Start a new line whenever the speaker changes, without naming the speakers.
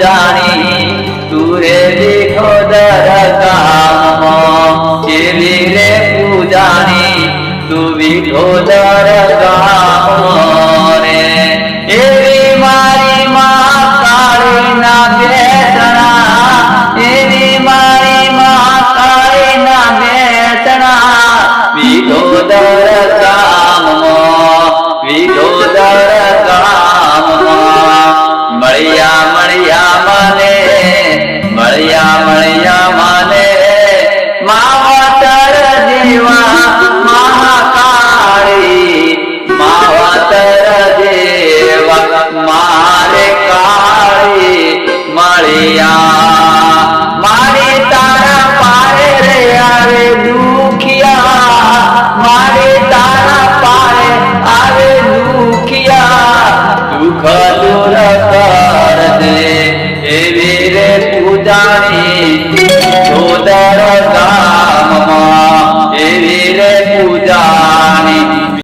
જાણી, તુરે દેખો દરગામ કેવી રે પૂજાણી, તું વિઠો દરગામ રે. એવી મારી માં કાળી ના બેસણા, એવી મારી માં કાળી ના બેસણા. વિઠો દર